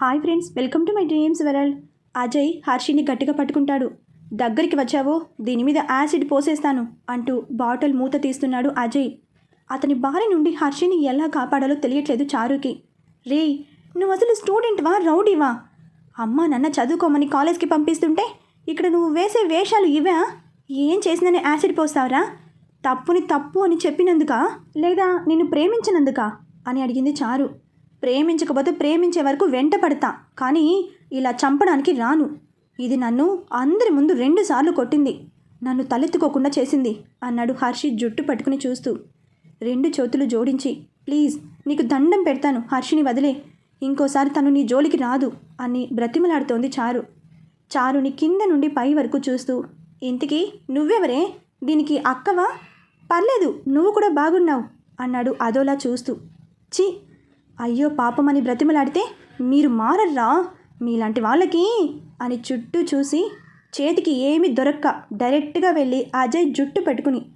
Hi friends welcome to my dreams world. Ajay Harshini గట్టిగా పట్టుకుంటాడు. దగ్గరికి వచ్చావో? దీని మీద యాసిడ్ పోసేస్తాను అంటూ బాటిల్ మూత తీస్తున్నాడు అజయ్. అతని బారి నుండి హర్షిని ఎలా కాపాడాలో తెలియట్లేదు చారుకి. రే నువ్వు అసలు స్టూడెంట్వా రౌడీవా? అమ్మ నాన్న చదువుకోమని కాలేజ్కి పంపిస్తుంటే ఇక్కడ నువ్వు వేసే వేషాలు ఇవా? ఏం చేసిందని యాసిడ్ పోస్తావురా? తప్పుని తప్పు అని చెప్పినందుకా? లేదా నిన్ను ప్రేమించినందుకా? అని అడిగింది చారు. ప్రేమించకపోతే ప్రేమించే వరకు వెంట పడతా. కానీ ఇలా చంపడానికి రాను. ఇది నన్ను అందరి ముందు రెండుసార్లు కొట్టింది. నన్ను తలెత్తుకోకుండా చేసింది అన్నాడు హర్షి జుట్టు పట్టుకుని చూస్తూ. రెండు చేతులు జోడించి ప్లీజ్ నీకు దండం పెడతాను. హర్షిని వదిలే. ఇంకోసారి తను నీ జోలికి రాదు అని బ్రతిమలాడుతోంది చారు. చారుని కింద నుండి పై వరకు చూస్తూ ఇంతకీ నువ్వెవరే? దీనికి అక్కవా? పర్లేదు నువ్వు కూడా బాగున్నావు అన్నాడు అదోలా చూస్తూ. చి అయ్యో పాపమని బ్రతిమలాడితే మీరు మారర్రా? మీలాంటి వాళ్ళకి? అని చుట్టూ చూసి చేతికి ఏమీ దొరక్క. డైరెక్ట్గా వెళ్ళి అజయ్ జుట్టు పెట్టుకుని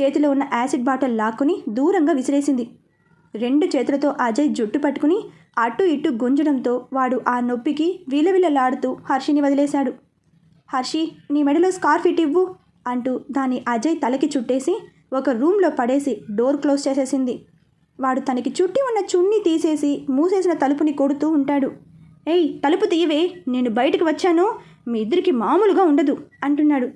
చేతిలో ఉన్న యాసిడ్ బాటిల్ లాక్కుని దూరంగా విసిరేసింది. రెండు చేతులతో అజయ్ జుట్టు పట్టుకుని అటు ఇటు గుంజడంతో వాడు ఆ నొప్పికి విలవిలలాడుతూ హర్షిని వదిలేశాడు. హర్షి నీ మెడలో స్కార్ఫ్ ఇటు ఇవ్వు అంటూ దాన్ని అజయ్ తలకి చుట్టేసి ఒక రూమ్లో పడేసి డోర్ క్లోజ్ చేసేసింది. వాడు తనకి చుట్టి ఉన్న చున్నీ తీసేసి మూసేసిన తలుపుని కొడుతూ ఉంటాడు. ఏయ్ తలుపు తీయవే నేను బయటకు వచ్చాను మీ ఇద్దరికి మామూలుగా ఉండదు అంటున్నాడు.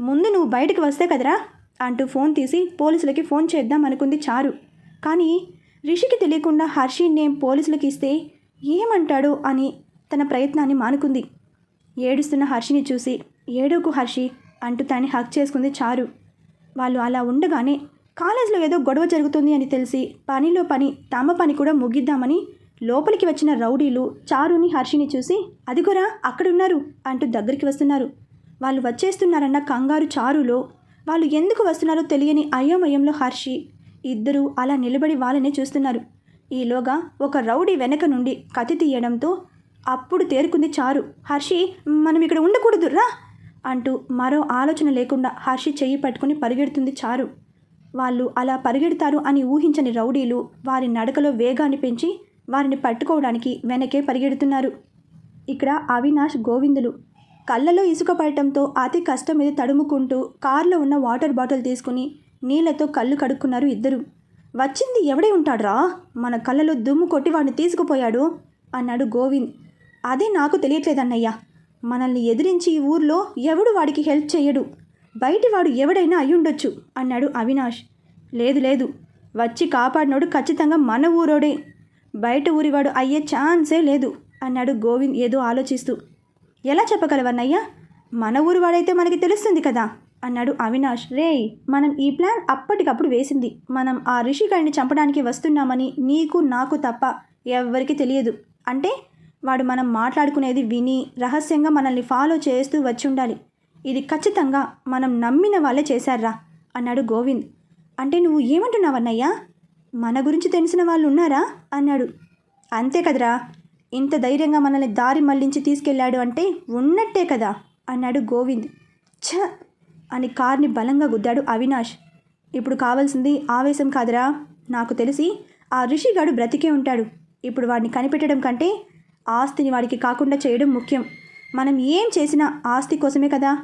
ముందు నువ్వు బయటకు వస్తే కదరా అంటూ ఫోన్ తీసి పోలీసులకి ఫోన్ చేద్దాం అనుకుంది చారు. కానీ రిషికి తెలియకుండా హర్షి నేమ్ పోలీసులకి ఇస్తే ఏమంటాడు అని తన ప్రయత్నాన్ని మానుకుంది. ఏడుస్తున్న హర్షిని చూసి ఏడోకు హర్షి అంటూ తన్ని హక్ చేసుకుంది చారు. వాళ్ళు అలా ఉండగానే కాలేజ్లో ఏదో గొడవ జరుగుతుంది అని తెలిసి పనిలో పని తమ పని కూడా ముగిద్దామని లోపలికి వచ్చిన రౌడీలు చారుని హర్షిని చూసి అదిగోరా అక్కడున్నారు అంటూ దగ్గరికి వస్తున్నారు. వాళ్ళు వచ్చేస్తున్నారన్న కంగారు చారులో. వాళ్ళు ఎందుకు వస్తున్నారో తెలియని అయోమయంలో హర్షి ఇద్దరూ అలా నిలబడి వాళ్ళనే చూస్తున్నారు. ఈలోగా ఒక రౌడీ వెనక నుండి కత్తి తీయడంతో అప్పుడు తేరుకుంది చారు. హర్షి మనం ఇక్కడ ఉండకూడదు రా అంటూ మరో ఆలోచన లేకుండా హర్షి చెయ్యి పట్టుకుని పరిగెడుతుంది చారు. వాళ్ళు అలా పరిగెడతారు అని ఊహించని రౌడీలు వారి నడకలో వేగాన్ని పెంచి వారిని పట్టుకోవడానికి వెనకే పరిగెడుతున్నారు. ఇక్కడ అవినాష్ గోవిందులు. కళ్ళలో ఇసుక పడటంతో అతి కష్టం మీద తడుముకుంటూ కారులో ఉన్న వాటర్ బాటిల్ తీసుకుని నీళ్ళతో కళ్ళు కడుక్కున్నారు ఇద్దరు. వచ్చింది ఎవడే ఉంటాడ్రా? మన కళ్ళలో దుమ్ము కొట్టి వాడిని తీసుకుపోయాడు? అన్నాడు గోవింద్. అదే నాకు తెలియట్లేదన్నయ్యా. మనల్ని ఎదిరించి ఈ ఊర్లో ఎవడు వాడికి హెల్ప్ చేయడు బయటివాడు ఎవడైనా అయ్యుండొచ్చు అన్నాడు అవినాష్. లేదు లేదు వచ్చి కాపాడినోడు ఖచ్చితంగా మన ఊరోడే. బయట ఊరివాడు అయ్యే ఛాన్సే లేదు అన్నాడు గోవింద్ ఏదో ఆలోచిస్తూ. ఎలా చెప్పగలవన్నయ్యా? మన ఊరివాడైతే మనకి తెలుస్తుంది కదా అన్నాడు అవినాష్. రేయ్ మనం ఈ ప్లాన్ అప్పటికప్పుడు వేసింది. మనం ఆ రిషిగాడిని చంపడానికి వస్తున్నామని నీకు నాకు తప్ప ఎవ్వరికీ తెలియదు. అంటే వాడు మనం మాట్లాడుకునేది విని రహస్యంగా మనల్ని ఫాలో చేస్తూ వచ్చి ఉండాలి ఇది ఖచ్చితంగా మనం నమ్మిన వాళ్ళే చేశారా అన్నాడు గోవింద్. అంటే నువ్వు ఏమంటున్నావన్నయ్యా మన గురించి తెలిసిన వాళ్ళు ఉన్నారా? అన్నాడు. అంతే కదరా ఇంత ధైర్యంగా మనల్ని దారి మళ్ళించి తీసుకెళ్ళాడు అంటే ఉన్నట్టే కదా అన్నాడు గోవింద్. ఛ! అని కార్ని బలంగా గుద్దాడు అవినాష్. ఇప్పుడు కావాల్సింది ఆవేశం కాదురా నాకు తెలిసి ఆ ఋషిగాడు బ్రతికే ఉంటాడు. ఇప్పుడు వాడిని కనిపెట్టడం కంటే ఆస్తిని వాడికి కాకుండా చేయడం ముఖ్యం. మనం ఏం చేసినా ఆస్తి కోసమే కదా.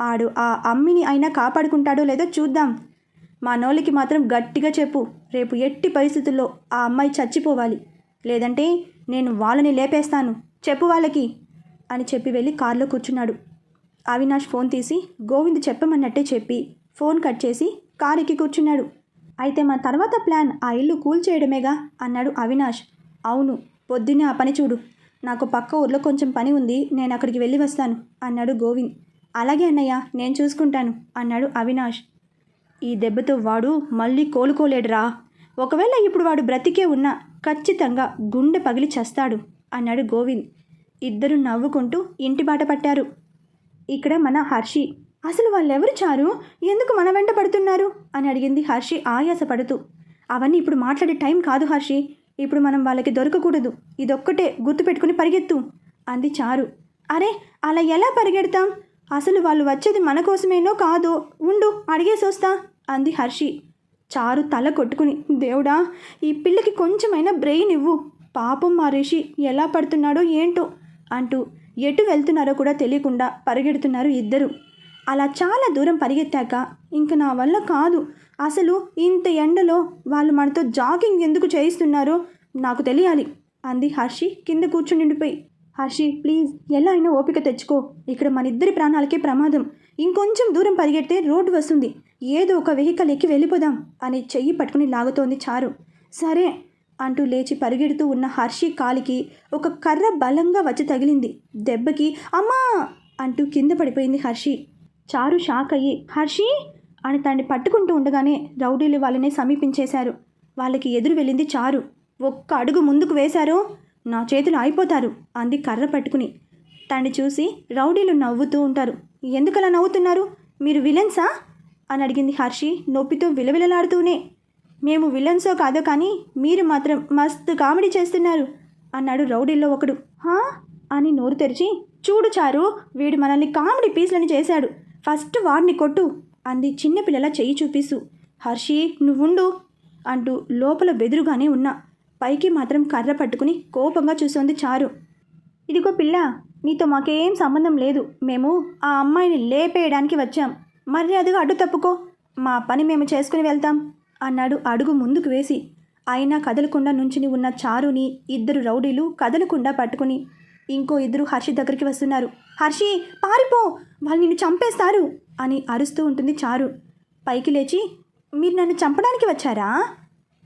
ఆడు ఆ అమ్మిని అయినా కాపాడుకుంటాడో లేదో చూద్దాం. మా నోళ్ళకి మాత్రం గట్టిగా చెప్పు. రేపు ఎట్టి పరిస్థితుల్లో ఆ అమ్మాయి చచ్చిపోవాలి. లేదంటే నేను వాళ్ళని లేపేస్తాను. చెప్పు వాళ్ళకి అని చెప్పి వెళ్ళి కారులో కూర్చున్నాడు. అవినాష్ ఫోన్ తీసి గోవింద్ చెప్పమన్నట్టే చెప్పి ఫోన్ కట్ చేసి కారుకి కూర్చున్నాడు. అయితే మా తర్వాత ప్లాన్ ఆ ఇల్లు కూల్ చేయడమేగా? అన్నాడు అవినాష్. అవును పొద్దున్నే ఆ పని చూడు. నాకు పక్క ఊర్లో కొంచెం పని ఉంది నేను అక్కడికి వెళ్ళి వస్తాను అన్నాడు గోవింద్. అలాగే అన్నయ్య నేను చూసుకుంటాను అన్నాడు అవినాష్. ఈ దెబ్బతో వాడు మళ్ళీ కోలుకోలేడురా. ఒకవేళ ఇప్పుడు వాడు బ్రతికే ఉన్నా ఖచ్చితంగా గుండె పగిలి చేస్తాడు అన్నాడు గోవింద్. ఇద్దరు నవ్వుకుంటూ ఇంటి బాట పట్టారు. ఇక్కడ మన హర్షి. అసలు వాళ్ళెవరు చారు? ఎందుకు మన వెంట పడుతున్నారు? అని అడిగింది హర్షి ఆయాసపడుతూ. అవన్నీ ఇప్పుడు మాట్లాడే టైం కాదు హర్షి. ఇప్పుడు మనం వాళ్ళకి దొరకకూడదు. ఇదొక్కటే గుర్తుపెట్టుకుని పరిగెత్తు. అంది చారు. అరే అలా ఎలా పరిగెడతాం? అసలు వాళ్ళు వచ్చేది మన కోసమేనో కాదో? ఉండు అడిగేసి వస్తా అంది హర్షి. చారు తల కొట్టుకుని దేవుడా ఈ పిల్లకి కొంచెమైనా బ్రెయిన్ ఇవ్వు. పాపం మా రిషి ఎలా పడుతున్నాడో ఏంటో? అంటూ ఎటు వెళ్తున్నారో కూడా తెలియకుండా పరిగెడుతున్నారు ఇద్దరు. అలా చాలా దూరం పరిగెత్తాక ఇంక నా వల్ల కాదు. అసలు ఇంత ఎండలో వాళ్ళు మనతో జాగింగ్ ఎందుకు చేయిస్తున్నారో నాకు తెలియాలి అంది హర్షి కింద కూర్చుండిపోయి హర్షి ప్లీజ్ ఎలా అయినా ఓపిక తెచ్చుకో. ఇక్కడ మన ఇద్దరి ప్రాణాలకే ప్రమాదం. ఇంకొంచెం దూరం పరిగెడితే రోడ్డు వస్తుంది. ఏదో ఒక వెహికల్ ఎక్కి వెళ్ళిపోదాం అని చెయ్యి పట్టుకుని లాగుతోంది చారు. సరే అంటూ లేచి పరిగెడుతూ ఉన్న హర్షి కాలికి ఒక కర్ర బలంగా వచ్చి తగిలింది. దెబ్బకి అమ్మా అంటూ కింద పడిపోయింది హర్షి. చారు షాక్ అయ్యి హర్షి! అని తన్ని పట్టుకుంటూ ఉండగానే రౌడీలు వాళ్ళని సమీపించేశారు. వాళ్ళకి ఎదురు వెళ్ళింది చారు. ఒక్క అడుగు ముందుకు వేశారు? నా చేతులు అయిపోతారు అంది కర్ర పట్టుకుని. తన్ని చూసి రౌడీలు నవ్వుతూ ఉంటారు. ఎందుకలా నవ్వుతున్నారు? మీరు విలన్సా? అని అడిగింది హర్షి నొప్పితో విలవిలలాడుతూనే. మేము విలన్సో కాదో కానీ మీరు మాత్రం మస్తు కామెడీ చేస్తున్నారు అన్నాడు రౌడీల్లో ఒకడు. హా? అని నోరు తెరిచి. చూడు చారు వీడు మనల్ని కామెడీ పీస్లని చేశాడు. ఫస్ట్ వాడిని కొట్టు అంది చిన్నపిల్లల చెయ్యి చూపిస్తూ హర్షి నువ్వుండు అంటూ లోపల బెదురుగానే ఉన్నా. పైకి మాత్రం కర్ర పట్టుకుని కోపంగా చూసోంది చారు. ఇదిగో పిల్ల నీతో మాకేం సంబంధం లేదు. మేము ఆ అమ్మాయిని లేపేయడానికి వచ్చాం. మర్యాదగా అడ్డు తప్పుకో. మా పని మేము చేసుకుని వెళ్తాం అన్నాడు అడుగు ముందుకు వేసి. అయినా కదలకుండా నుంచుని ఉన్న చారుని ఇద్దరు రౌడీలు కదలకుండా పట్టుకుని ఇంకో ఇద్దరు హర్షి దగ్గరికి వస్తున్నారు. హర్షి పారిపో! వాళ్ళు నిన్ను చంపేస్తారు! అని అరుస్తూ ఉంటుంది చారు. పైకి లేచి మీరు నన్ను చంపడానికి వచ్చారా?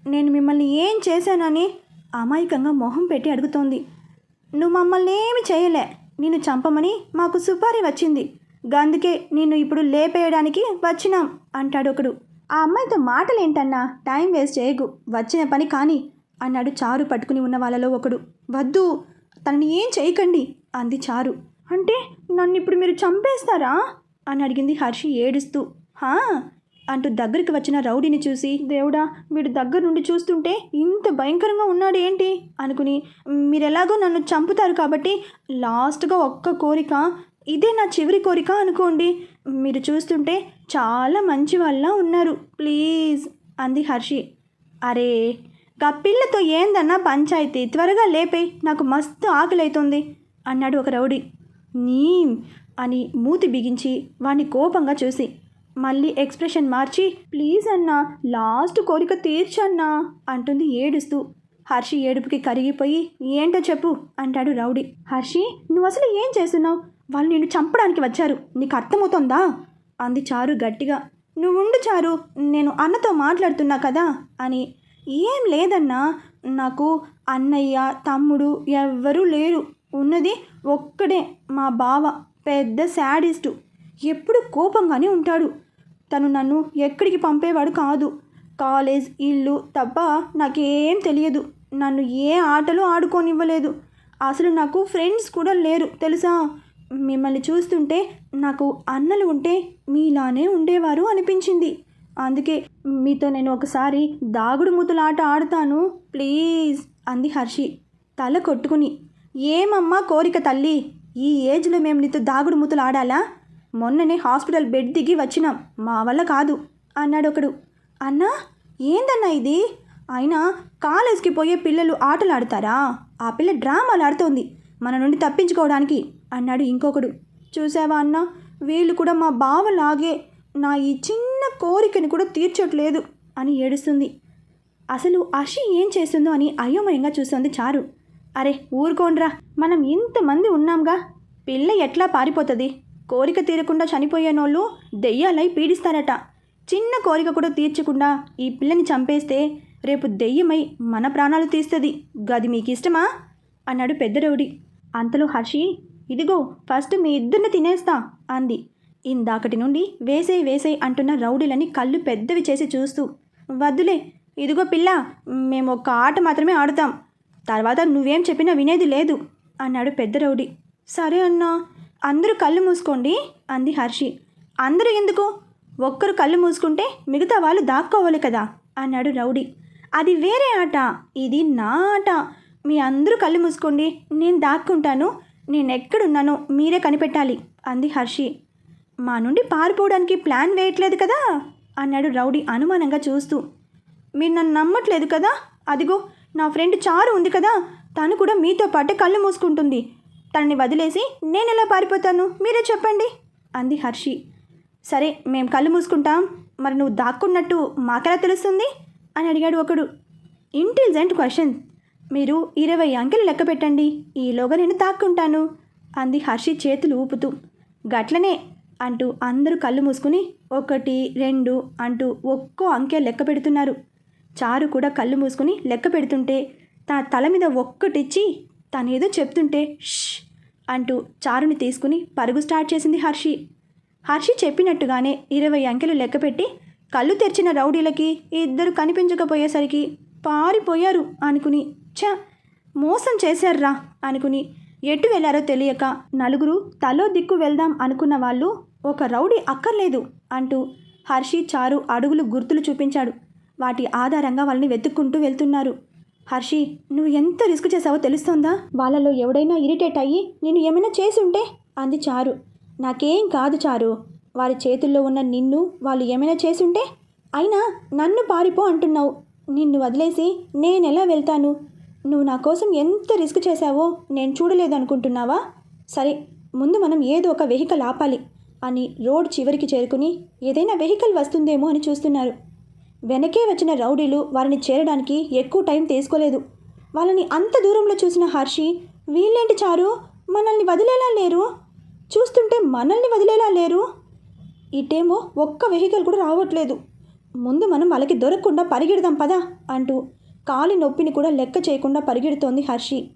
నేను మిమ్మల్ని ఏం చేశానని అమాయకంగా మొహం పెట్టి అడుగుతోంది. నువ్వు మమ్మల్ని ఏమి చేయలే. నిన్ను చంపమని మాకు సుపారీ వచ్చింది. గందుకే నిన్ను ఇప్పుడు లేపేయడానికి వచ్చినాం అంటాడు ఒకడు. ఆ అమ్మాయితో మాటలేంటన్నా? టైం వేస్ట్ చేయకు. వచ్చిన పని కానీ అన్నాడు చారు పట్టుకుని ఉన్న వాళ్ళలో ఒకడు. వద్దు. తనని ఏం చేయకండి అంది చారు. అంటే నన్ను ఇప్పుడు మీరు చంపేస్తారా? అని అడిగింది హర్షి ఏడుస్తూ. హా అంటూ దగ్గరికి వచ్చిన రౌడీని చూసి దేవుడా వీడు దగ్గర నుండి చూస్తుంటే ఇంత భయంకరంగా ఉన్నాడు ఏంటి? అనుకుని మీరెలాగో నన్ను చంపుతారు కాబట్టి లాస్ట్గా ఒక్క కోరిక ఇదే నా చివరి కోరిక అనుకోండి. మీరు చూస్తుంటే చాలా మంచి వాళ్ళ ఉన్నారు. ప్లీజ్ అంది హర్షి. అరే పిల్లతో ఏందన్నా పంచాయతీ? త్వరగా లేపే నాకు మస్తు ఆకలి అన్నాడు ఒక రౌడీ. నీ అని మూతి బిగించి వాణ్ణి కోపంగా చూసి. మళ్ళీ ఎక్స్ప్రెషన్ మార్చి ప్లీజ్ అన్నా లాస్ట్ కోరిక తీర్చన్నా అంటుంది ఏడుస్తూ. హర్షి ఏడుపుకి కరిగిపోయి ఏంటో చెప్పు అంటాడు రౌడీ. హర్షి నువ్వు అసలు ఏం చేస్తున్నావు? వాళ్ళు నిన్ను చంపడానికి వచ్చారు నీకు అర్థమవుతోందా? అంది చారు గట్టిగా. నువ్వుండు చారు నేను అన్నతో మాట్లాడుతున్నా కదా అని ఏం లేదన్నా. నాకు అన్నయ్య తమ్ముడు ఎవ్వరూ లేరు. ఉన్నది ఒక్కడే మా బావ పెద్ద శాడిస్టు. ఎప్పుడు కోపంగానే ఉంటాడు. తను నన్ను ఎక్కడికి పంపేవాడు కాదు. కాలేజ్ ఇల్లు తప్ప నాకేం తెలియదు. నన్ను ఏ ఆటలు ఆడుకోనివ్వలేదు. అసలు నాకు ఫ్రెండ్స్ కూడా లేరు తెలుసా? మిమ్మల్ని చూస్తుంటే నాకు అన్నలు ఉంటే మీలానే ఉండేవారు అనిపించింది. అందుకే మీతో నేను ఒకసారి దాగుడు మూతలాట ఆడతాను. ప్లీజ్ అంది హర్షి. తల కొట్టుకుని ఏమమ్మా కోరిక తల్లి? ఈ ఏజ్లో మేము నీతో దాగుడు మూతలు ఆడాలా మొన్ననే హాస్పిటల్ బెడ్ దిగి వచ్చినాం మా వల్ల కాదు అన్నాడు ఒకడు. అన్నా ఏందన్నా ఇది? అయినా కాలేజ్కి పోయే పిల్లలు ఆటలు ఆడతారా ఆ పిల్ల డ్రామాలు ఆడుతోంది మన నుండి తప్పించుకోవడానికి అన్నాడు ఇంకొకడు. చూసావా అన్న వీళ్ళు కూడా మా బావలాగే నా ఈ చిన్న కోరికను కూడా తీర్చట్లేదు అని ఏడుస్తుంది. అసలు అషి ఏం చేస్తుందో అని అయోమయంగా చూస్తుంది చారు. అరే ఊరుకోండ్రా. మనం ఇంతమంది ఉన్నాంగా. పిల్ల ఎట్లా పారిపోతుంది? కోరిక తీరకుండా చనిపోయేనోళ్ళు దెయ్యాలై పీడిస్తారట. చిన్న కోరిక కూడా తీర్చకుండా ఈ పిల్లని చంపేస్తే రేపు దెయ్యమై మన ప్రాణాలు తీస్తుంది. గది మీకు ఇష్టమా అన్నాడు పెద్ద రౌడి అంతలో హర్షి ఇదిగో ఫస్ట్ మీ ఇద్దరిని తినేస్తా అంది. ఇందాకటి నుండి వేసేయ్ వేసేయ్ అంటున్న రౌడీలని కళ్ళు పెద్దవి చేసి చూస్తూ వద్దులే ఇదిగో పిల్ల మేము ఒక ఆట మాత్రమే ఆడుతాం. తర్వాత నువ్వేం చెప్పినా వినేది లేదు అన్నాడు పెద్ద రౌడీ. సరే అన్నా అందరూ కళ్ళు మూసుకోండి అంది హర్షి. అందరూ ఎందుకు? ఒక్కరు కళ్ళు మూసుకుంటే మిగతా వాళ్ళు దాక్కోవాలి కదా అన్నాడు రౌడీ. అది వేరే ఆట ఇది నా ఆట. మీ అందరూ కళ్ళు మూసుకోండి నేను దాక్కుంటాను నేను ఎక్కడున్నానో మీరే కనిపెట్టాలి అంది హర్షి. మా నుండి పారిపోవడానికి ప్లాన్ వేయట్లేదు కదా? అన్నాడు రౌడీ అనుమానంగా చూస్తూ. మీరు నన్ను నమ్మట్లేదు కదా? అదిగో నా ఫ్రెండ్ చారు ఉంది కదా? తను కూడా మీతో పాటే కళ్ళు మూసుకుంటుంది. తనని వదిలేసి నేను ఎలా పారిపోతాను? మీరే చెప్పండి అంది హర్షి. సరే మేము కళ్ళు మూసుకుంటాం. మరి నువ్వు దాక్కున్నట్టు మాకెలా తెలుస్తుంది? అని అడిగాడు ఒకడు. Intelligent question. మీరు ఇరవై అంకెలు లెక్క పెట్టండి. ఈలోగా నేను దాక్కుంటాను అంది హర్షి చేతులు ఊపుతూ. గట్లనే అంటూ అందరూ కళ్ళు మూసుకుని ఒకటి రెండు అంటూ ఒక్కో అంకె లెక్క పెడుతున్నారు. చారు కూడా కళ్ళు మూసుకుని లెక్క పెడుతుంటే తన తల మీద ఒక్కటిచ్చి తనేదో చెప్తుంటే ష్ అంటూ చారుని తీసుకుని పరుగు స్టార్ట్ చేసింది హర్షి. హర్షి చెప్పినట్టుగానే ఇరవై అంకెలు లెక్కపెట్టి కళ్ళు తెరిచిన రౌడీలకి ఇద్దరు కనిపించకపోయేసరికి పారిపోయారు అనుకుని ఛ మోసం చేశారురా అనుకుని ఎటు వెళ్ళారో తెలియక నలుగురు తలో దిక్కు వెళ్దాం అనుకున్న వాళ్ళు ఒక రౌడీ అక్కర్లేదు అంటూ హర్షి చారు అడుగులు గుర్తులు చూపించాడు. వాటి ఆధారంగా వాళ్ళని వెతుక్కుంటూ వెళ్తున్నారు. హర్షి నువ్వు ఎంత రిస్క్ చేసావో తెలుస్తోందా? వాళ్ళలో ఎవడైనా ఇరిటేట్ అయ్యి నేను ఏమైనా చేసుంటే? అంది చారు. నాకేం కాదు చారు. వారి చేతుల్లో ఉన్న నిన్ను వాళ్ళు ఏమైనా చేసుంటే? అయినా నన్ను పారిపో అంటున్నావు. నిన్ను వదిలేసి నేనెలా వెళ్తాను? నువ్వు నా కోసం ఎంత రిస్క్ చేశావో నేను చూడలేదు అనుకుంటున్నావా సరే ముందు మనం ఏదో ఒక వెహికల్ ఆపాలి అని రోడ్ చివరికి చేరుకుని ఏదైనా వెహికల్ వస్తుందేమో అని చూస్తున్నారు. వెనకే వచ్చిన రౌడీలు వారిని చేరడానికి ఎక్కువ టైం తీసుకోలేదు. వాళ్ళని అంత దూరంలో చూసిన హర్షి వీళ్ళేంటి చారు? మనల్ని వదిలేలా లేరు? చూస్తుంటే మనల్ని వదిలేలా లేరు? ఇటేమో ఒక్క వెహికల్ కూడా రావట్లేదు. ముందు మనం వాళ్ళకి దొరకకుండా పరిగెడదాం పదా అంటూ కాలి నొప్పిని కూడా లెక్క చేయకుండా పరిగెడుతోంది హర్షి.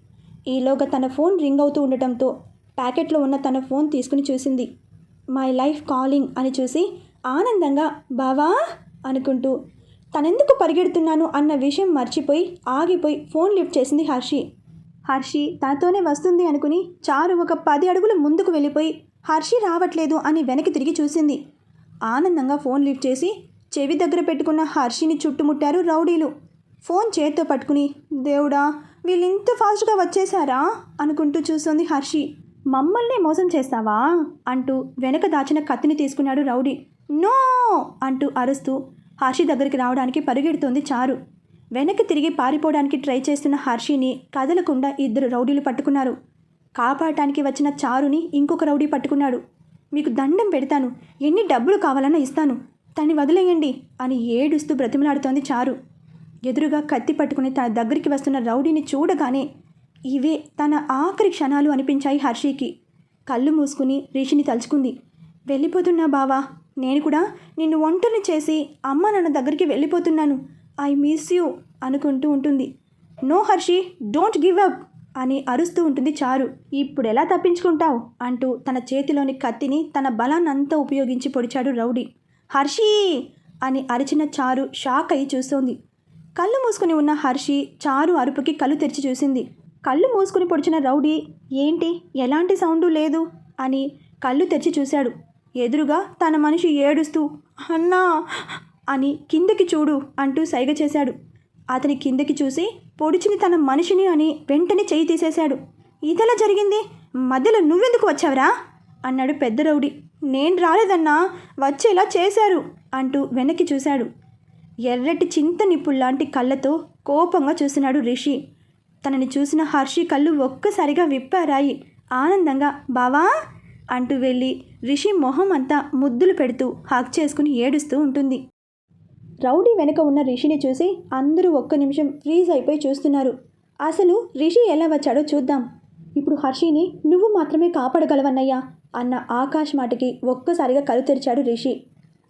ఈలోగా తన ఫోన్ రింగ్ అవుతూ ఉండటంతో ప్యాకెట్లో ఉన్న తన ఫోన్ తీసుకుని చూసింది. మై లైఫ్ కాలింగ్ అని చూసి ఆనందంగా బావా అనుకుంటూ తనెందుకు పరిగెడుతున్నాను అన్న విషయం మర్చిపోయి ఆగిపోయి ఫోన్ లిఫ్ట్ చేసింది హర్షి. హర్షి తనతోనే వస్తుంది అనుకుని చారు ఒక పది అడుగులు ముందుకు వెళ్ళిపోయి హర్షి రావట్లేదు అని వెనక్కి తిరిగి చూసింది. ఆనందంగా ఫోన్ లిఫ్ట్ చేసి చెవి దగ్గర పెట్టుకున్న హర్షిని చుట్టుముట్టారు రౌడీలు. ఫోన్ చేత్తో పట్టుకుని దేవుడా వీళ్ళు ఇంత ఫాస్ట్గా వచ్చేసారా అనుకుంటూ చూస్తుంది హర్షి. మమ్మల్ని మోసం చేస్తావా? అంటూ వెనక దాచిన కత్తిని తీసుకున్నాడు రౌడీ. నో! అంటూ అరుస్తూ హర్షి దగ్గరికి రావడానికి పరిగెడుతోంది చారు. వెనక్కి తిరిగి పారిపోవడానికి ట్రై చేస్తున్న హర్షిని కదలకుండా ఇద్దరు రౌడీలు పట్టుకున్నారు. కాపాడటానికి వచ్చిన చారుని ఇంకొక రౌడీ పట్టుకున్నాడు. మీకు దండం పెడతాను. ఎన్ని డబ్బులు కావాలన్నా ఇస్తాను. తన్ని వదిలేయండి అని ఏడుస్తూ బ్రతిమలాడుతోంది చారు. ఎదురుగా కత్తి పట్టుకుని తన దగ్గరికి వస్తున్న రౌడీని చూడగానే ఇవే తన ఆఖరి క్షణాలు అనిపించాయి హర్షికి. కళ్ళు మూసుకుని రిషిని తలుచుకుంది. వెళ్ళిపోతున్నా బావా నేను కూడా నిన్ను ఒంటరిని చేసి అమ్మ నాన్న దగ్గరికి వెళ్ళిపోతున్నాను. ఐ మిస్ యూ అనుకుంటూ ఉంటుంది. No Harshi don't give up అని అరుస్తూ ఉంటుంది చారు. ఇప్పుడు ఎలా తప్పించుకుంటావు? అంటూ తన చేతిలోని కత్తిని తన బలాన్నంతా ఉపయోగించి పొడిచాడు రౌడీ. హర్షి అని అరిచిన చారు షాక్ అయి చూస్తోంది. కళ్ళు మూసుకుని ఉన్న హర్షి చారు అరుపుకి కళ్ళు తెరిచి చూసింది. కళ్ళు మూసుకుని పొడిచిన రౌడీ ఏంటి? ఎలాంటి సౌండు లేదు? అని కళ్ళు తెరిచి చూశాడు. ఎదురుగా తన మనిషి ఏడుస్తూ అన్నా! అని కిందకి చూడు అంటూ సైగ చేశాడు. అతని కిందకి చూసి పొడిచింది తన మనిషిని అని వెంటనే చేయి తీసేశాడు. ఇదెలా జరిగింది? మధ్యలో నువ్వెందుకు వచ్చావరా? అన్నాడు పెద్ద రౌడీ. నేను రాలేదన్నా వచ్చేలా చేశారు అంటూ వెనక్కి చూశాడు. ఎర్రటి చింత నిప్పుల్లాంటి కళ్ళతో కోపంగా చూస్తున్నాడు రిషి. తనని చూసిన హర్షి కళ్ళు ఒక్కసారిగా విప్పారాయి. ఆనందంగా బావా! అంటూ వెళ్ళి రిషి మొహం అంతా ముద్దులు పెడుతూ హక్ చేసుకుని ఏడుస్తూ ఉంటుంది. రౌడీ వెనుక ఉన్న రిషిని చూసి అందరూ ఒక్క నిమిషం ఫ్రీజ్ అయిపోయి చూస్తున్నారు. అసలు రిషి ఎలా వచ్చాడో చూద్దాం. ఇప్పుడు హర్షిని నువ్వు మాత్రమే కాపాడగలవన్నయ్యా అన్న ఆకాష్ మాటకి ఒక్కసారిగా కలు తెరిచాడు రిషి.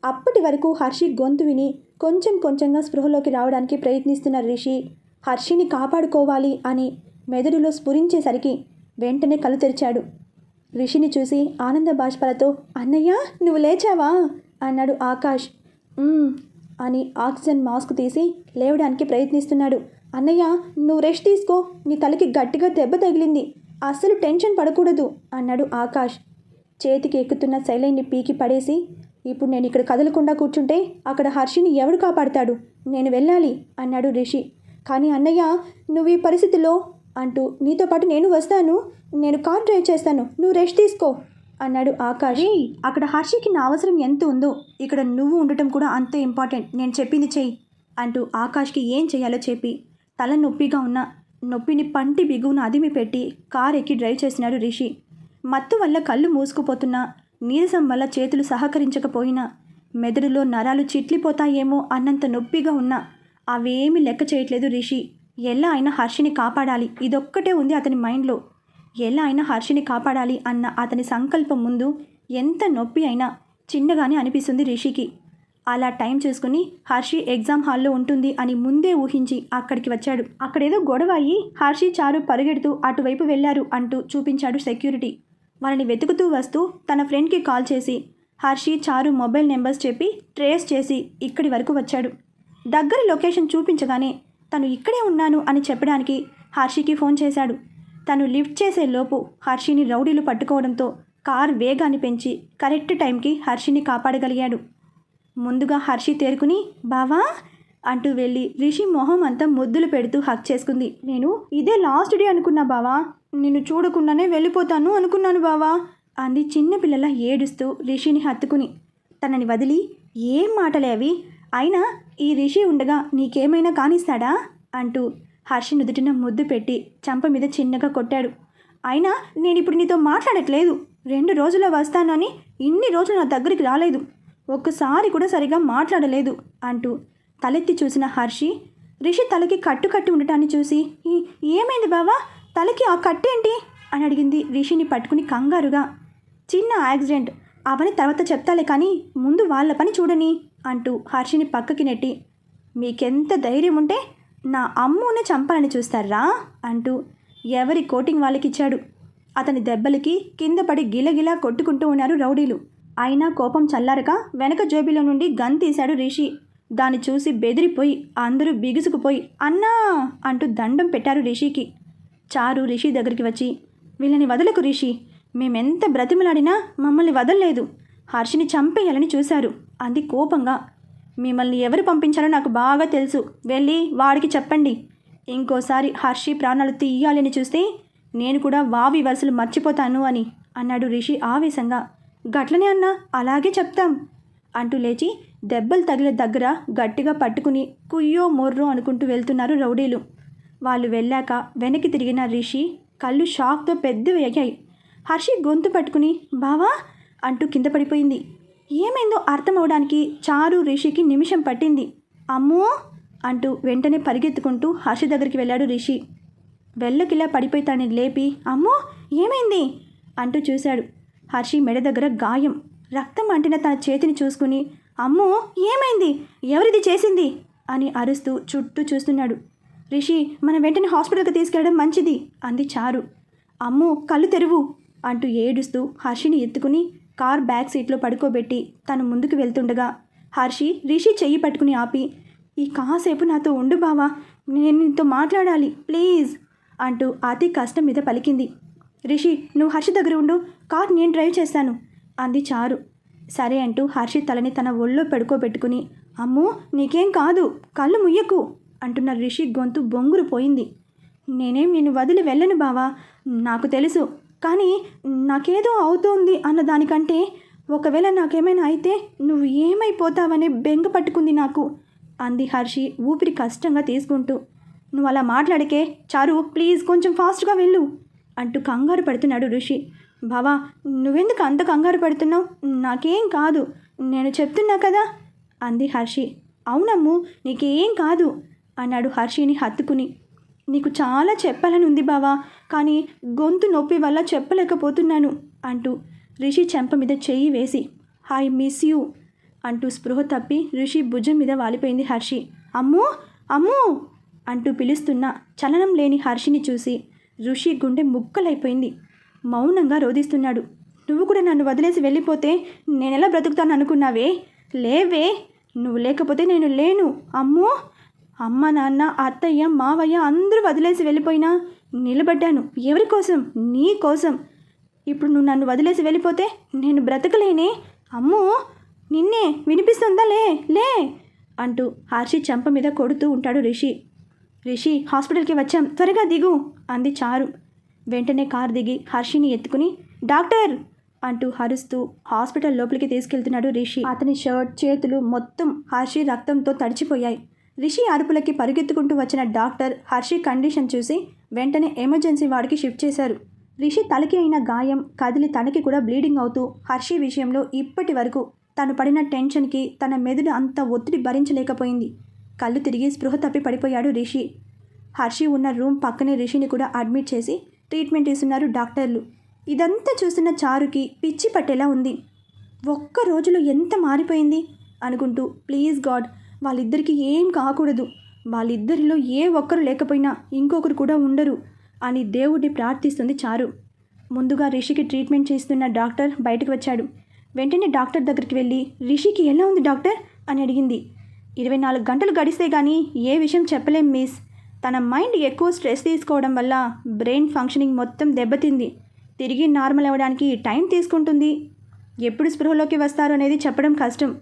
అప్పటి వరకు హర్షి గొంతు విని కొంచెం కొంచెంగా స్పృహలోకి రావడానికి ప్రయత్నిస్తున్న రిషి హర్షిని కాపాడుకోవాలి అని మెదడులో స్ఫురించేసరికి వెంటనే కలు తెరిచాడు. రిషిని చూసి ఆనంద బాష్పాలతో అన్నయ్య నువ్వు లేచావా? అన్నాడు ఆకాష్. అని ఆక్సిజన్ మాస్క్ తీసి లేవడానికి ప్రయత్నిస్తున్నాడు. అన్నయ్య నువ్వు రెస్ట్ తీసుకో నీ తలకి గట్టిగా దెబ్బ తగిలింది అస్సలు టెన్షన్ పడకూడదు అన్నాడు ఆకాష్. చేతికి ఎక్కుతున్న శైలైన్ని పీకి పడేసి ఇప్పుడు నేను ఇక్కడ కదలకుండా కూర్చుంటే అక్కడ హర్షిని ఎవడు కాపాడతాడు? నేను వెళ్ళాలి అన్నాడు రిషి. కానీ అన్నయ్య నువ్వు ఈ పరిస్థితిలో అంటూ నీతో పాటు నేను వస్తాను నేను కార్ డ్రైవ్ చేస్తాను నువ్వు రెస్ట్ తీసుకో అన్నాడు ఆకాష్. "ఏయ్, అక్కడ హర్షికి నా అవసరం ఎంత ఉందో ఇక్కడ నువ్వు ఉండటం కూడా అంతే ఇంపార్టెంట్ నేను చెప్పింది చెయ్యి అంటూ ఆకాష్కి ఏం చేయాలో చెప్పి తల నొప్పిగా ఉన్న నొప్పిని పంటి బిగువున అదిమి పెట్టి కార్ ఎక్కి డ్రైవ్ చేసినాడు రిషి. మత్తు వల్ల కళ్ళు మూసుకుపోతున్నా నీరసం వల్ల చేతులు సహకరించకపోయినా మెదడులో నరాలు చిట్లిపోతాయేమో అన్నంత నొప్పిగా ఉన్నా అవేమీ లెక్క చేయట్లేదు రిషి. ఎలా అయినా హర్షిని కాపాడాలి. ఇదొక్కటే ఉంది అతని మైండ్లో. ఎలా అయినా హర్షిని కాపాడాలి అన్న అతని సంకల్పం ముందు ఎంత నొప్పి అయినా చిన్నగానే అనిపిస్తుంది రిషికి. అలా టైం చూసుకుని హర్షి ఎగ్జామ్ హాల్లో ఉంటుంది అని ముందే ఊహించి అక్కడికి వచ్చాడు. అక్కడేదో గొడవ అయ్యి హర్షి చారు పరిగెడుతూ అటువైపు వెళ్ళారు అంటూ చూపించాడు సెక్యూరిటీ. వాళ్ళని వెతుకుతూ వస్తూ తన ఫ్రెండ్కి కాల్ చేసి హర్షి చారు మొబైల్ నెంబర్స్ చెప్పి ట్రేస్ చేసి ఇక్కడి వరకు వచ్చాడు. దగ్గర లొకేషన్ చూపించగానే తను ఇక్కడే ఉన్నాను అని చెప్పడానికి హర్షికి ఫోన్ చేశాడు. తను లిఫ్ట్ చేసే లోపు హర్షిని రౌడీలు పట్టుకోవడంతో కార్ వేగాన్ని పెంచి కరెక్ట్ టైంకి హర్షిని కాపాడగలిగాడు. ముందుగా హర్షి తేరుకుని బావా అంటూ వెళ్ళి రిషి మొహం అంతా ముద్దులు పెడుతూ హక్ చేసుకుంది. నేను ఇదే లాస్ట్ డే అనుకున్నా బావా. నిన్ను చూడకుండానే వెళ్ళిపోతాను అనుకున్నాను బావా. అంది చిన్నపిల్లల ఏడుస్తూ రిషిని హత్తుకుని. తనని వదిలి ఏం మాటలే అవి? అయినా ఈ రిషి ఉండగా నీకేమైనా కానిస్తాడా? అంటూ హర్షి నుదుటిన ముద్దు పెట్టి చంప మీద చిన్నగా కొట్టాడు. అయినా నేను ఇప్పుడు నీతో మాట్లాడట్లేదు. రెండు రోజుల్లో వస్తానని ఇన్ని రోజులు నా దగ్గరికి రాలేదు. ఒక్కసారి కూడా సరిగా మాట్లాడలేదు అంటూ తలెత్తి చూసిన హర్షి రిషి తలకి కట్టు కట్టి ఉండటాన్ని చూసి ఏమైంది బావా? తలకి ఆ కట్టేంటి అని అడిగింది రిషిని పట్టుకుని కంగారుగా. చిన్న యాక్సిడెంట్. అవని తర్వాత చెప్తాలే కానీ ముందు వాళ్ళ పని చూడని అంటూ హర్షిని పక్కకి నెట్టి. మీకెంత ధైర్యం ఉంటే నా అమ్మునే చంపాలని చూస్తారా? అంటూ ఎవరి కోటింగ్ వాళ్ళకిచ్చాడు. అతని దెబ్బలకి కింద పడి గిలగిలా కొట్టుకుంటూ ఉన్నారు రౌడీలు. అయినా కోపం చల్లారక వెనక జోబిలో నుండి గన్ తీశాడు రిషి. దాన్ని చూసి బెదిరిపోయి అందరూ బిగుసుకుపోయి అన్నా! అంటూ దండం పెట్టారు రిషికి. చారు రిషి దగ్గరికి వచ్చి వీళ్ళని వదలకు రిషి. మేమెంత బ్రతిమలాడినా మమ్మల్ని వదలలేదు. హర్షిని చంపేయాలని చూశారు. అంది కోపంగా మిమ్మల్ని ఎవరు పంపించారో నాకు బాగా తెలుసు. వెళ్ళి వాడికి చెప్పండి. ఇంకోసారి హర్షి ప్రాణాలు తీయాలని చూస్తే నేను కూడా వావి వరుసలు మర్చిపోతాను అని అన్నాడు రిషి ఆవేశంగా. గట్లనే అన్నా అలాగే చెప్తాం అంటూ లేచి దెబ్బలు తగిలే దగ్గర గట్టిగా పట్టుకుని కుయ్యో మొర్రో అనుకుంటూ వెళ్తున్నారు రౌడీలు. వాళ్ళు వెళ్ళాక వెనక్కి తిరిగిన రిషి కళ్ళు షాక్తో పెద్దవి అయ్యాయి. హర్షి గొంతు పట్టుకుని బావా! అంటూ కింద పడిపోయింది. ఏమైందో అర్థం అవడానికి చారు రిషికి నిమిషం పట్టింది. అమ్మో! అంటూ వెంటనే పరిగెత్తుకుంటూ హర్షి దగ్గరికి వెళ్ళాడు రిషి. వెళ్ళకిలా పడిపోయి తనని లేపి అమ్మో! ఏమైంది? అంటూ చూశాడు హర్షి మెడ దగ్గర గాయం. రక్తం అంటిన తన చేతిని చూసుకుని అమ్మో ఏమైంది? ఎవరిది చేసింది? అని అరుస్తూ చుట్టూ చూస్తున్నాడు. రిషి మన వెంటనే హాస్పిటల్కి తీసుకెళ్ళడం మంచిది అంది చారు. అమ్మో కళ్ళు తెరువు అంటూ ఏడుస్తూ హర్షిని ఎత్తుకుని కార్ బ్యాక్ సీట్లో పడుకోబెట్టి తను ముందుకు వెళ్తుండగా హర్షి రిషి చెయ్యి పట్టుకుని ఆపి ఈ కాసేపు నాతో ఉండు బావా నేను నీతో మాట్లాడాలి ప్లీజ్ అంటూ అతి కష్టం మీద పలికింది. రిషి నువ్వు హర్షి దగ్గర ఉండు కార్ నేను డ్రైవ్ చేస్తాను అంది చారు. సరే అంటూ హర్షి తలని తన ఒళ్ళో పెడుకోబెట్టుకుని అమ్మో నీకేం కాదు కళ్ళు ముయ్యకు అంటున్న రిషి గొంతు బొంగురు పోయింది నేనేం నిన్ను వదిలి వెళ్ళను బావా నాకు తెలుసు కానీ నాకేదో అవుతోంది అన్న దానికంటే ఒకవేళ నాకేమైనా అయితే నువ్వు ఏమైపోతావనే బెంగ పట్టుకుంది నాకు అంది హర్షి ఊపిరి కష్టంగా తీసుకుంటూ. నువ్వు అలా మాట్లాడికే చారు ప్లీజ్ కొంచెం ఫాస్ట్గా వెళ్ళు అంటూ కంగారు పడుతున్నాడు ఋషి బావా నువ్వెందుకు అంత కంగారు పడుతున్నావు? నాకేం కాదు. నేను చెప్తున్నా కదా? అంది హర్షి. అవునమ్ము నీకేం కాదు అన్నాడు హర్షిని హత్తుకుని. నీకు చాలా చెప్పాలని ఉంది బావా కానీ గొంతు నొప్పి వల్ల చెప్పలేకపోతున్నాను అంటూ రిషి చెంప మీద చెయ్యి వేసి ఐ మిస్ యూ అంటూ స్పృహ తప్పి రిషి భుజం మీద వాలిపోయింది హర్షి. అమ్మో అమ్మో అంటూ పిలుస్తున్న చలనం లేని హర్షిని చూసి ఋషి గుండె ముక్కలైపోయింది. మౌనంగా రోధిస్తున్నాడు. నువ్వు కూడా నన్ను వదిలేసి వెళ్ళిపోతే నేనెలా బ్రతుకుతాను అనుకున్నావే? లేవే. నువ్వు లేకపోతే నేను లేను. అమ్మో! అమ్మ నాన్న అత్తయ్య మావయ్య అందరూ వదిలేసి వెళ్ళిపోయినా నిలబడ్డాను. ఎవరి కోసం? నీ కోసం. ఇప్పుడు నువ్వు నన్ను వదిలేసి వెళ్ళిపోతే నేను బ్రతకలేనే? అమ్మో! నిన్నే వినిపిస్తుందా? లే లే! అంటూ హర్షి చెంప మీద కొడుతూ ఉంటాడు రిషి. రిషి హాస్పిటల్కి వచ్చాం. త్వరగా దిగు! అంది చారు. వెంటనే కారు దిగి హర్షిని ఎత్తుకుని డాక్టర్! అంటూ హరుస్తూ హాస్పిటల్ లోపలికి తీసుకెళ్తున్నాడు రిషి. అతని షర్ట్ చేతులు మొత్తం హర్షి రక్తంతో తడిచిపోయాయి. రిషి అరుపులకి పరుగెత్తుకుంటూ వచ్చిన డాక్టర్ హర్షి కండిషన్ చూసి వెంటనే ఎమర్జెన్సీ వార్డుకి షిఫ్ట్ చేశారు. రిషి తలకి అయిన గాయం కదిలి తనకి కూడా బ్లీడింగ్ అవుతూ హర్షి విషయంలో ఇప్పటి వరకు తను పడిన టెన్షన్కి తన మెదడు అంత ఒత్తిడి భరించలేకపోయింది. కళ్ళు తిరిగి స్పృహ తప్పి పడిపోయాడు రిషి. హర్షి ఉన్న రూమ్ పక్కనే రిషిని కూడా అడ్మిట్ చేసి ట్రీట్మెంట్ ఇస్తున్నారు డాక్టర్లు. ఇదంతా చూస్తున్న చారుకి పిచ్చి పట్టేలా ఉంది. ఒక్క రోజులో ఎంత మారిపోయింది? అనుకుంటూ ప్లీజ్ గాడ్ వాళ్ళిద్దరికీ ఏం కాకూడదు. వాళ్ళిద్దరిలో ఏ ఒక్కరు లేకపోయినా ఇంకొకరు కూడా ఉండరు అని దేవుడిని ప్రార్థిస్తుంది చారు. ముందుగా రిషికి ట్రీట్మెంట్ చేస్తున్న డాక్టర్ బయటకు వచ్చాడు. వెంటనే డాక్టర్ దగ్గరికి వెళ్ళి రిషికి ఎలా ఉంది డాక్టర్? అని అడిగింది. ఇరవై నాలుగు గంటలు గడిస్తే కానీ ఏ విషయం చెప్పలేం మిస్. తన మైండ్ ఎక్కువ స్ట్రెస్ తీసుకోవడం వల్ల బ్రెయిన్ ఫంక్షనింగ్ మొత్తం దెబ్బతింది. తిరిగి నార్మల్ అవ్వడానికి టైం తీసుకుంటుంది. ఎప్పుడు స్పృహలోకి వస్తారు అనేది చెప్పడం కష్టం.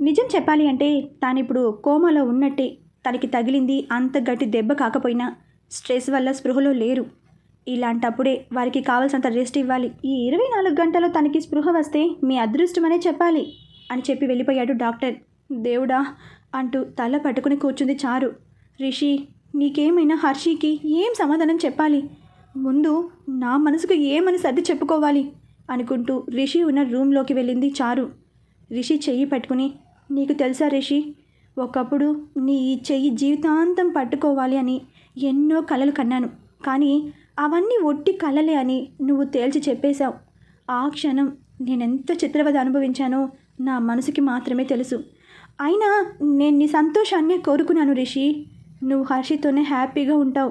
నిజం చెప్పాలి అంటే తాను ఇప్పుడు కోమాలో ఉన్నట్టే. తనకి తగిలింది అంత గట్టి దెబ్బ కాకపోయినా స్ట్రెస్ వల్ల స్పృహలో లేరు. ఇలాంటప్పుడే వారికి కావాల్సినంత రెస్ట్ ఇవ్వాలి. ఈ ఇరవై నాలుగు గంటలు తనకి స్పృహ వస్తే మీ అదృష్టమనే చెప్పాలి అని చెప్పి వెళ్ళిపోయాడు డాక్టర్. దేవుడా అంటూ తల పట్టుకుని కూర్చుంది చారు. రిషి నీకేమైనా హర్షికి ఏం సమాధానం చెప్పాలి? ముందు నా మనసుకు ఏమని సర్ది చెప్పుకోవాలి? అనుకుంటూ రిషి ఉన్న రూమ్లోకి వెళ్ళింది చారు. రిషి చెయ్యి పట్టుకుని నీకు తెలుసా రిషి ఒకప్పుడు నీ ఈ చెయ్యి జీవితాంతం పట్టుకోవాలి అని ఎన్నో కలలు కన్నాను. కానీ అవన్నీ ఒట్టి కలలే అని నువ్వు తేల్చి చెప్పేశావు. ఆ క్షణం నేనెంత చిత్రవద అనుభవించానో నా మనసుకి మాత్రమే తెలుసు. అయినా నేను నీ సంతోషాన్నే కోరుకున్నాను రిషి. నువ్వు హర్షితోనే హ్యాపీగా ఉంటావు.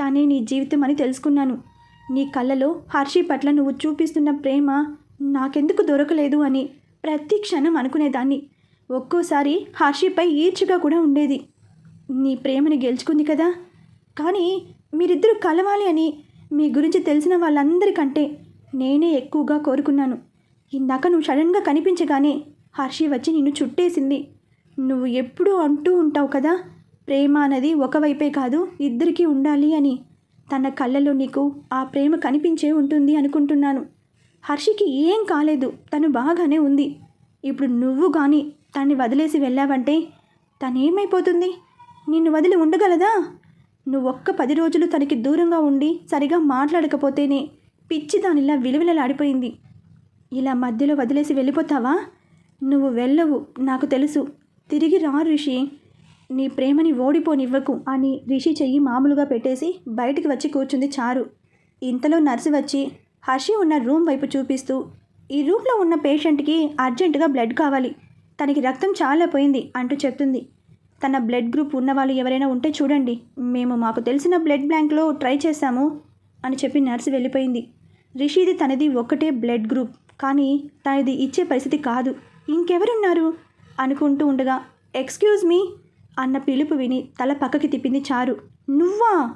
తనే నీ జీవితం అని తెలుసుకున్నాను. నీ కళ్ళలో హర్షి పట్ల నువ్వు చూపిస్తున్న ప్రేమ నాకెందుకు దొరకలేదు అని ప్రతి క్షణం అనుకునేదాన్ని. ఒక్కోసారి హర్షిపై ఈర్చుగా కూడా ఉండేది. నీ ప్రేమని గెలుచుకుంది కదా? కానీ మీరిద్దరూ కలవాలి అని మీ గురించి తెలిసిన వాళ్ళందరికంటే నేనే ఎక్కువగా కోరుకున్నాను. ఇందాక నువ్వు సడన్గా కనిపించగానే హర్షి వచ్చి నిన్ను చుట్టేసింది. నువ్వు ఎప్పుడూ అంటూ ఉంటావు కదా? ప్రేమ అనేది ఒకవైపే కాదు ఇద్దరికీ ఉండాలి అని. తన కళ్ళలో నీకు ఆ ప్రేమ కనిపించే ఉంటుంది అనుకుంటున్నాను. హర్షికి ఏం కాలేదు తను బాగానే ఉంది. ఇప్పుడు నువ్వు కానీ తన్ని వదిలేసి వెళ్ళావంటే తనేమైపోతుంది? నిన్ను వదిలి ఉండగలదా? నువ్వు ఒక్క పది రోజులు తనకి దూరంగా ఉండి సరిగా మాట్లాడకపోతేనే పిచ్చి దానిలా విలువిలలాడిపోయింది. ఇలా మధ్యలో వదిలేసి వెళ్ళిపోతావా? నువ్వు వెళ్ళవు నాకు తెలుసు. తిరిగి రా రిషి. నీ ప్రేమని ఓడిపోనివ్వకు అని రిషి చెయ్యి మామూలుగా పెట్టేసి బయటికి వచ్చి కూర్చుంది చారు. ఇంతలో నర్సు వచ్చి హర్షి ఉన్న రూమ్ వైపు చూపిస్తూ ఈ రూమ్లో ఉన్న పేషెంట్కి అర్జెంటుగా బ్లడ్ కావాలి. తనకి రక్తం చాలా పోయింది అంటూ చెప్తుంది. తన బ్లడ్ గ్రూప్ ఉన్న వాళ్ళు ఎవరైనా ఉంటే చూడండి మేము మాకు తెలిసిన బ్లడ్ బ్యాంక్లో ట్రై చేశాము అని చెప్పి నర్సు వెళ్ళిపోయింది. రిషిది తనది ఒక్కటే బ్లడ్ గ్రూప్ కానీ తనది ఇచ్చే పరిస్థితి కాదు. ఇంకెవరున్నారు? అనుకుంటూ ఉండగా ఎక్స్క్యూజ్ మీ అన్న పిలుపు విని తల పక్కకి తిప్పింది చారు. నువ్వా?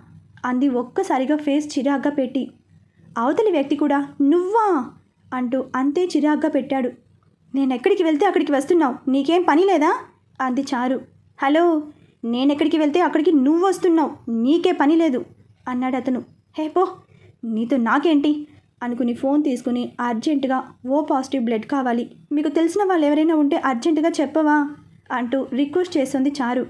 అంది ఒక్కసారిగా ఫేస్ చిరాగ్గా పెట్టి. అవతలి వ్యక్తి కూడా నువ్వా? అంటూ అంతే చిరాగ్గా పెట్టాడు. నేనెక్కడికి వెళ్తే అక్కడికి వస్తున్నావు? నీకేం పని లేదా? అంది చారు. హలో నేనెక్కడికి వెళ్తే అక్కడికి నువ్వు వస్తున్నావు? నీకే పని లేదు అన్నాడు అతను. హే పో. నీతో నాకేంటి? అనుకుని ఫోన్ తీసుకుని అర్జెంటుగా ఓ పాజిటివ్ బ్లడ్ కావాలి. మీకు తెలిసిన వాళ్ళు ఎవరైనా ఉంటే అర్జెంటుగా చెప్పవా? అంటూ రిక్వెస్ట్ చేస్తుంది చారు.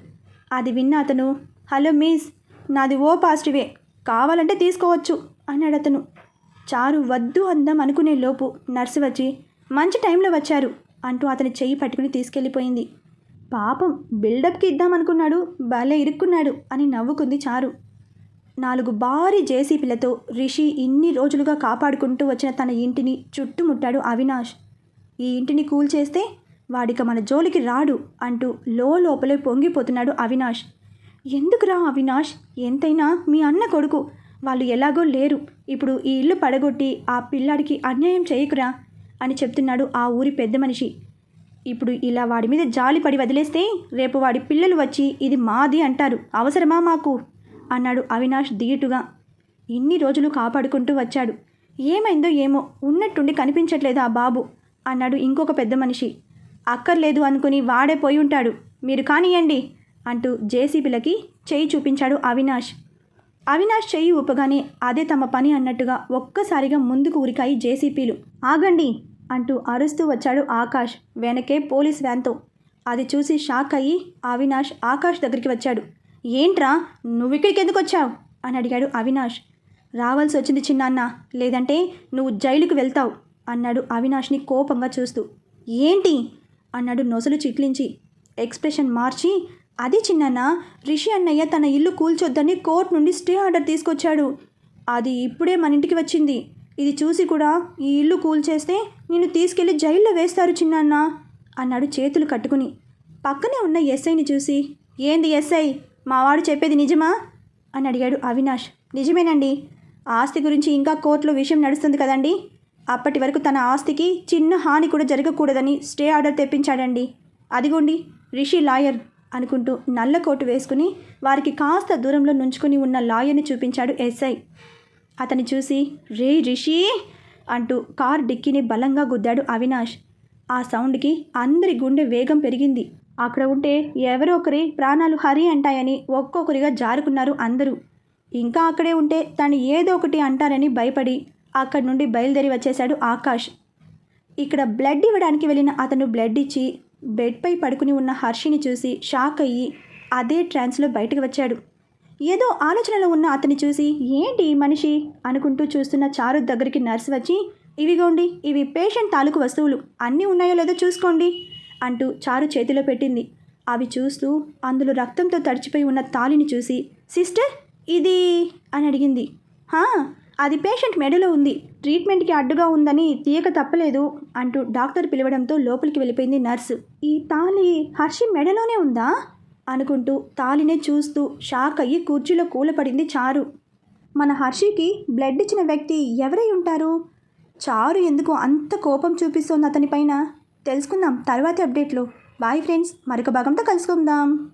అది విన్న అతను హలో మిస్ నాది ఓ పాజిటివే కావాలంటే తీసుకోవచ్చు అన్నాడు అతను. చారు వద్దు అందాం అనుకునే లోపు నర్సు వచ్చి మంచి టైంలో వచ్చారు అంటూ అతని చెయ్యి పట్టుకుని తీసుకెళ్ళిపోయింది. పాపం బిల్డప్కి ఇద్దామనుకున్నాడు భలే ఇరుక్కున్నాడు అని నవ్వుకుంది చారు. నాలుగు భారీ జేసీపీలతో రిషి ఇన్ని రోజులుగా కాపాడుకుంటూ వచ్చిన తన ఇంటిని చుట్టుముట్టాడు అవినాష్. ఈ ఇంటిని కూల్చేస్తే వాడిక మన జోలికి రాడు అంటూ లో లోపలే పొంగిపోతున్నాడు అవినాష్. ఎందుకురా అవినాష్? ఎంతైనా మీ అన్న కొడుకు. వాళ్ళు ఎలాగో లేరు. ఇప్పుడు ఈ ఇల్లు పడగొట్టి ఆ పిల్లాడికి అన్యాయం చేయకురా అని చెప్తున్నాడు ఆ ఊరి పెద్ద మనిషి. ఇప్పుడు ఇలా వాడి మీద జాలి పడి వదిలేస్తే రేపు వాడి పిల్లలు వచ్చి ఇది మాది అంటారు. అవసరమా మాకు? అన్నాడు అవినాష్ దిగుటుగా. ఇన్ని రోజులు కాపాడుకుంటూ వచ్చాడు. ఏమైందో ఏమో ఉన్నట్టుండి కనిపించట్లేదు ఆ బాబు అన్నాడు ఇంకొక పెద్ద మనిషి. అక్కర్లేదు అనుకుని వాడే పోయి ఉంటాడు. మీరు కానియండి అంటూ జేసీబీలకి చేయి చూపించాడు అవినాష్. అవినాష్ చెయ్యి ఊపగానే అదే తమ పని అన్నట్టుగా ఒక్కసారిగా ముందుకు ఉరికాయి జేసీపీలు ఆగండి అంటూ అరుస్తూ వచ్చాడు ఆకాష్ వెనకే పోలీస్ వ్యాన్తో. అది చూసి షాక్ అయ్యి అవినాష్ ఆకాష్ దగ్గరికి వచ్చాడు. ఏంట్రా నువ్వు ఇక్కడికి ఎందుకు వచ్చావు? అని అడిగాడు అవినాష్. రావాల్సి వచ్చింది చిన్నాన్న లేదంటే నువ్వు జైలుకు వెళ్తావు అన్నాడు అవినాష్ని కోపంగా చూస్తూ. ఏంటి? అన్నాడు నొసలు చిట్లించి. ఎక్స్ప్రెషన్ మార్చి అది చిన్నాన్న రిషి అన్నయ్య తన ఇల్లు కూల్చొద్దని కోర్టు నుండి స్టే ఆర్డర్ తీసుకొచ్చాడు. అది ఇప్పుడే మన ఇంటికి వచ్చింది. ఇది చూసి కూడా ఈ ఇల్లు కూల్చేస్తే నిన్ను తీసుకెళ్ళి జైల్లో వేస్తారు చిన్నాన్న అన్నాడు చేతులు కట్టుకుని. పక్కనే ఉన్న ఎస్ఐని చూసి ఏంది ఎస్ఐ? మావాడు చెప్పేది నిజమా? అని అడిగాడు అవినాష్. నిజమేనండి. ఆస్తి గురించి ఇంకా కోర్టులో విషయం నడుస్తుంది కదండి. అప్పటి వరకు తన ఆస్తికి చిన్న హాని కూడా జరగకూడదని స్టే ఆర్డర్ తెప్పించాడండి. అదిగోండి రిషి లాయర్ అనుకుంటూ నల్ల కోటు వేసుకుని వారికి కాస్త దూరంలో నుంచుకొని ఉన్న లాయర్ని చూపించాడు ఎస్ఐ. అతని చూసి రే రిషి! అంటూ కార్ డిక్కీని బలంగా గుద్దాడు అవినాష్. ఆ సౌండ్కి అందరి గుండె వేగం పెరిగింది. అక్కడ ఉంటే ఎవరో ఒకరి ప్రాణాలు హరి అంటాయని ఒక్కొక్కరిగా జారుకున్నారు అందరూ. ఇంకా అక్కడే ఉంటే తను ఏదో ఒకటి అంటారని భయపడి అక్కడి నుండి బయలుదేరి వచ్చేశాడు ఆకాష్. ఇక్కడ బ్లడ్ ఇవ్వడానికి వెళ్ళిన అతను బ్లడ్ ఇచ్చి బెడ్పై పడుకుని ఉన్న హర్షిని చూసి షాక్ అయ్యి అదే ట్రాన్స్లో బయటకు వచ్చాడు. ఏదో ఆలోచనలో ఉన్న అతన్ని చూసి ఏంటి మనిషి? అనుకుంటూ చూస్తున్న చారు దగ్గరికి నర్స్ వచ్చి ఇవిగోండి ఇవి పేషెంట్ తాలూకు వస్తువులు. అన్నీ ఉన్నాయో లేదో చూసుకోండి అంటూ చారు చేతిలో పెట్టింది. అవి చూస్తూ అందులో రక్తంతో తడిచిపోయి ఉన్న తాలిని చూసి సిస్టర్ ఇది అని అడిగింది. "హా, అది పేషెంట్ మెడలో ఉంది. ట్రీట్మెంట్కి అడ్డుగా ఉందని తీయక తప్పలేదు అంటూ డాక్టర్ పిలవడంతో లోపలికి వెళ్ళిపోయింది నర్సు. ఈ తాళి హర్షి మెడలోనే ఉందా? అనుకుంటూ తాళినే చూస్తూ షాక్ అయ్యి కుర్చీలో కూలపడింది చారు. మన హర్షికి బ్లడ్ ఇచ్చిన వ్యక్తి ఎవరై ఉంటారు? చారు ఎందుకు అంత కోపం చూపిస్తోంది అతనిపైన తెలుసుకుందాం తర్వాతి అప్డేట్లో. బాయ్ ఫ్రెండ్స్ మరొక భాగంతో కలుసుకుందాం.